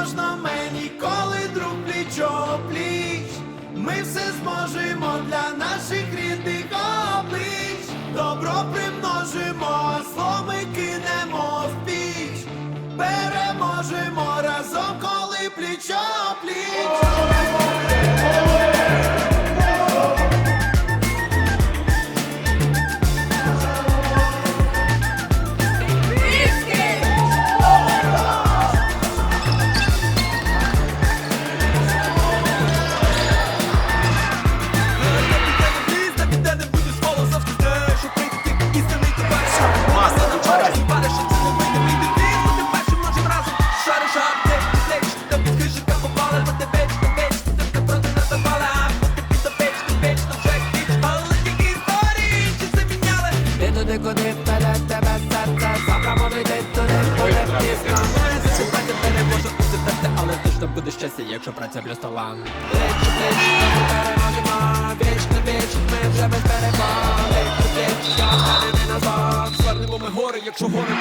можна мені, коли друг пліч-о-пліч Ми все зможемо для наших рідних облич, добро примножимо, а кинемо в піч, переможемо разом, коли пліч-о-пліч Ти туди, куди впаде тебе серце Завтра може йти туди, буде пізно Зачіпати тебе може усипати, але точно буде щастя, якщо праця плюс талант. Плеч, плеч, ми переможемо Віч на віч, ми вже без перебору Плеч, плеч, я не на звук Звернемо ми гори, якщо гори